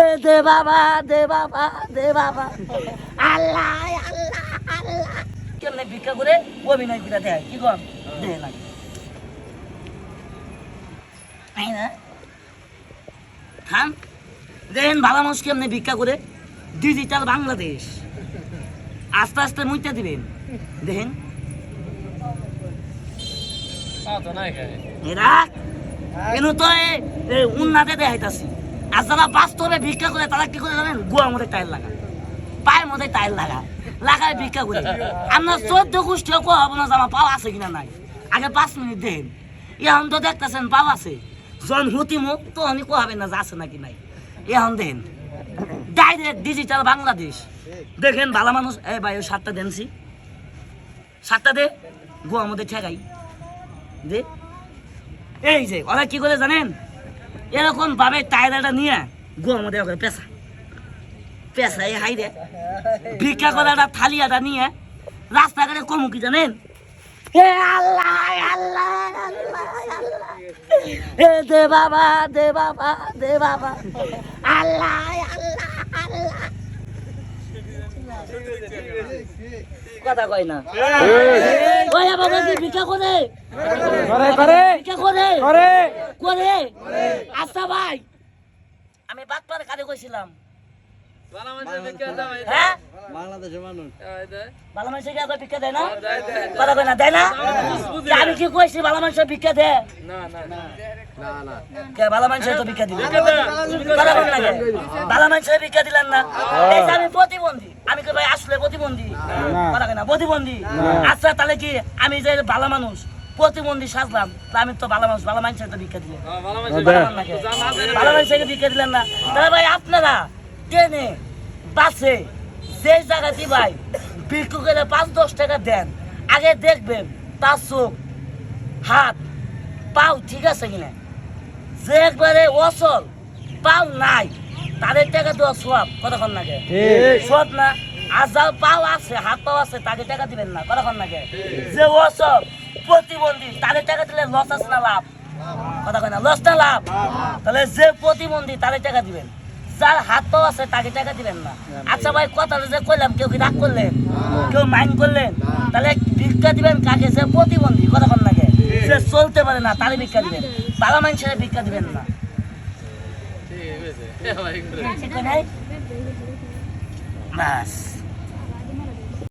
এ দে বাবা দে বাবা দে বাবা। আল্লাহ আল্লাহ আল্লাহ। কেমনে ভিক্ষা করে অভিনয় করে দেয়? কি কর? দে না। তাই না? থাম। দেখেন ভালো মানুষ কেমনে ভিক্ষা করে? ডিজিটাল বাংলাদেশ। আস্তে আস্তে মুইতে দিবেন। দেখেন। এরা এনু তো উন্নাতে দেখাইতাছি। আর যারা বাস্তবে ভিক্ষা করে, তারা কি করে জানেন? গোয়ার মধ্যে টাইল লাগা পায়ের মধ্যে টাইল লাগা লাগায় ভিক্ষা করে। আপনার চোদ্দ গোষ্ঠী কো হব না জামা পাও আছে কিনা নাই। আগে পাঁচ মিনিট দেন এখন তো দেখতেছেন পাও আছে। জন হুতি মুখ তো অনেক কো হবে না যে আছে নাকি নাই। এখন দেন ডাইরেক্ট ডিজিটাল বাংলাদেশ। দেখেন ভালো মানুষ, এ ভাই, ওই সাতটা দেনছি সাতটা দে গোয়ার মধ্যে ঠেকাই। দে। এই যে, ওরা কি করে জানেন? এরকম ভাবে টায়রাটা নিয়ে গো আমাদের ওখানে পেশা। পেশা এই হাই রে ভিক্ষা করাটা থালিয়াটা নিয়ে রাস্তাঘাটে কমু কি জানেন? হে আল্লাহ আল্লাহ হে দে বাবা দে বাবা দে বাবা। আল্লাহ আল্লাহ আল্লাহ। কথা কয় না। ওই বাবা কি ভিক্ষা করে। করে করে। ভিক্ষা করে। করে। করে। আচ্ছা ভাই। আমি বাতপার কাজে কইছিলাম। বাংলাদেশের মানুষ। ভালো মানুষের কি আবার ভিক্ষা দেয় না? কথা কয় না দেয় না? আমি কি কইছি ভালো মানুষের ভিক্ষা দেয়? কে ভালো মানুষের তো ভিক্ষা দিবে? কথা কয় না ভালো মানুষের ভিক্ষা দিলেন না? এই যে আমি প্রতিবন্ধী আমি কি ভাই আসলে প্রতিবন্ধী? কথা কয় না প্রতিবন্ধী। আচ্ছা তাহলে কি আমি যে ভালো মানুষ প্রতিবন্ধী সাজলাম আমি তো ভালো মানুষ ভালো মানুষের তো ভিক্ষা দিলেন। ভালো মানুষের ভিক্ষা দিলেন না। তাহলে ভাই আপনারা ট্রেনে বাসে যে জায়গাতে ভাই ভিক্ষুকের পাঁচ দশ টাকা দেন। আগে দেখবেন তার চোখ হাত পাও ঠিক আছে কিনা? যে একবারে অসল পাও নাই তাদের টাকা দেওয়া সব কতক্ষণ লাগে? সব না আর যার পাও আছে হাত পাও আছে তাদের টাকা দিবেন না কতক্ষণ লাগে? যে অসল প্রতিবন্ধী তাদের টাকা দিলে লস আছে না লাভ? কথা কয় না লস না লাভ। তাহলে যে প্রতিবন্ধী তাদের টাকা দিবেন। যার হাত পাও আছে তাকে টাকা দিবেন না। আচ্ছা ভাই কথাটা যে কইলাম কেউ কি রাগ করলেন? কেউ মাইন করলেন? তাহলে ভিক্ষা দিবেন কাকে? সে প্রতিবন্ধী কতক্ষণ লাগে সে চলতে পারে না তাহলে ভিক্ষা দিবেন। বালা মানুষের ভিক্ষা দিবেন না। ঠিক আছে।